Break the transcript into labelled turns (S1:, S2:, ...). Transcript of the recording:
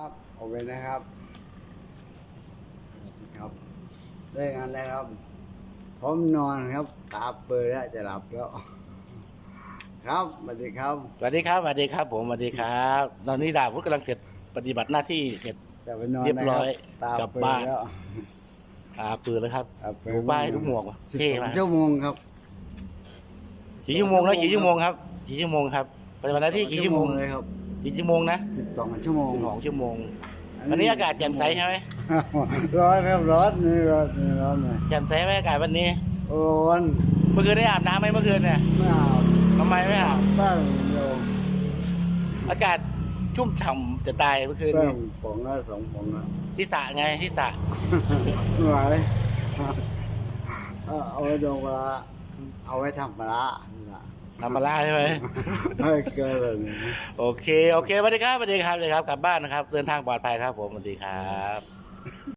S1: ครับโอเคนะครับครับด้วยงานแล้วครับ ผมนอนครับ ตาเปิดแล้วจะหลับแล้ว ครับสวัสดีครับ
S2: สวัสดีครับสวัสดีครับ ผมสวัสดีครับ ตอนนี้ดาบพุทธกำลังเสร็จปฏิบัติหน้าที่เสร็จ
S1: จะไปนอน
S2: เรียบร้อย
S1: นะคตาก
S2: ลับ
S1: เปิด
S2: บ้าน
S1: แล้ว
S2: อาปืนแล้วครับ
S1: ตาเปิด
S2: ดูป้ายดูหมวก
S1: สิบ
S2: เท่
S1: สอง
S2: มาก
S1: ชั่วโมงครับ
S2: กี่ชั่วโมงแล้วกี่ชั่วโมงครับกี่ชั่วโมงครับปฏิบัติหน้าที่กี่ชั่วโมง
S1: เลยครับ
S2: กี่ชั่วโมงนะ
S1: สิบสองชั่วโมง
S2: สิบสองชั่วโมง วันนี้อากาศแจ่มใสใช่ไหม
S1: ร้อนครับร้อนนี่ร้อนนี่ร้อนเลย
S2: แจ่มใสไหมอากาศวันนี้
S1: ร้อน
S2: เมื่อคืนได้อาบน้ำไหมเมื่อคืนเนี่ย
S1: ไม่อาบ
S2: ทำไมไม่อาบ
S1: แป้งเดียว
S2: อากาศชุ่มฉ่ำจะตายเมื่อคืน
S1: แป้
S2: นี้
S1: งปองละสองปองละ
S2: ที่สระไงที่สระ
S1: ไม่ไหวเอาเอาไว้ดองปลาร้าเอาไว้ทำปลาร้านี่ล่ะ
S2: ทำมาล่าใช่ไหม
S1: ไม่เกินเลย
S2: โอเค โอเคสวัสดีครับสวัสดีครับสวัสดีครับ กลับบ้านนะครับ เดินทางปลอดภัยครับผมสวัสดีครับ